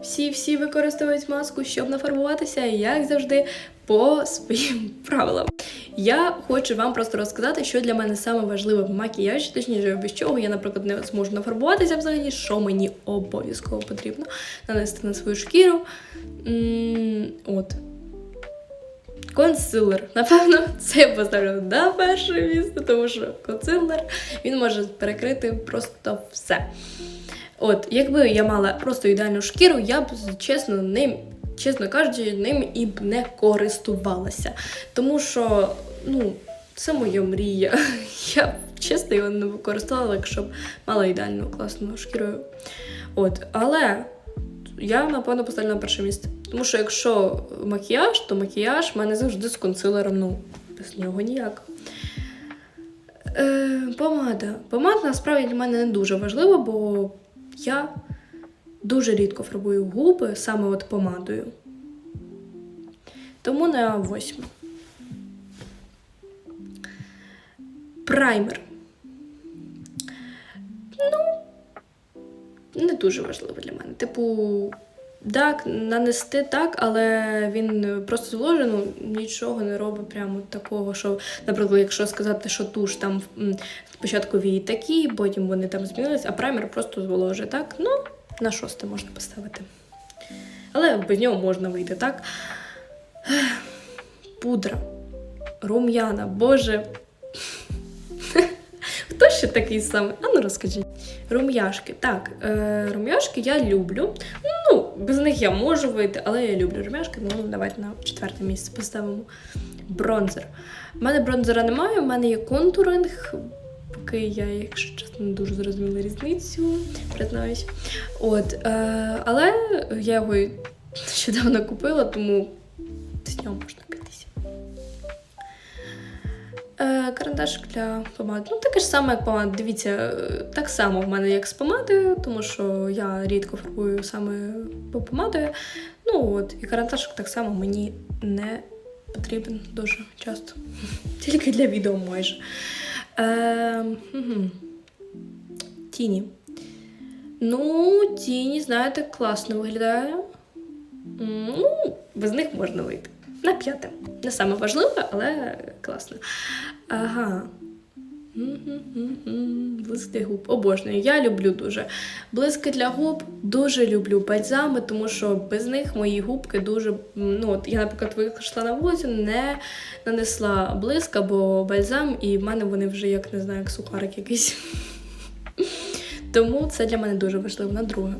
Всі-всі використовують маску, щоб нафарбуватися, як завжди, по своїм правилам. Я хочу вам просто розказати, що для мене саме важливе в макіяжі, точніше, без чого я, наприклад, не зможу нафарбуватися взагалі, що мені обов'язково потрібно нанести на свою шкіру. М, От. Консилер. Напевно, це я поставлю на перше місце, тому що консилер він може перекрити просто все. От, якби я мала просто ідеальну шкіру, я б чесно ним, чесно кажучи, ним і б не користувалася. Тому що, ну, це моя мрія. Я б чесно його не використовувала, якщо б мала ідеальну класну шкіру. От, але я напевно поставлю на перше місце. Тому що якщо макіяж, то макіяж в мене завжди з консилером, ну, без нього ніяк. Е, помада. Помада насправді для мене не дуже важлива, бо я дуже рідко фарбую губи саме от помадою. Тому на восьму. Праймер. Дуже важливо для мене. Типу, так, нанести так, але він просто зволожений, ну, нічого не робить прямо такого, що, наприклад, якщо сказати, що туш там спочатку вії такі, потім вони там змінились, а праймер просто зволожує, так? Ну, на шосте можна поставити. Але без нього можна вийти, так? Пудра, рум'яна, боже. Хто ще такий самий? А ну розкажіть. Рум'яшки. Так, е, рум'яшки я люблю. Ну, без них я можу вийти, але я люблю рум'яшки, ну давайте на четверте місце поставимо. Бронзер. У мене бронзера немає, у мене є контуринг. Поки я, якщо чесно, не дуже зрозуміла різницю, признаюсь. От, е, але я його нещодавно купила, тому з нього можна пійтися. Е, карандашик для помади. Ну, таке ж саме, як помада. Дивіться, е, так само в мене, як з помадою, тому що я рідко фарбую саме по помадою. Ну от, і карандашик так само мені не потрібен дуже часто. Тільки для відео майже. Е, угу. Тіні. Ну, тіні, знаєте, класно виглядає. Ну, без них можна вийти. На п'яте. Не саме важливе, але класно. Ага. М-м-м-м. Губ. Обожнюю. Я люблю дуже. Блиски для губ дуже люблю бальзами, тому що без них мої губки дуже. Ну, от я, наприклад, вийшла на вулицю, не нанесла блиск або бальзам, і в мене вони вже як не знаю, як сухарик якийсь. Тому це для мене дуже важливо на друге.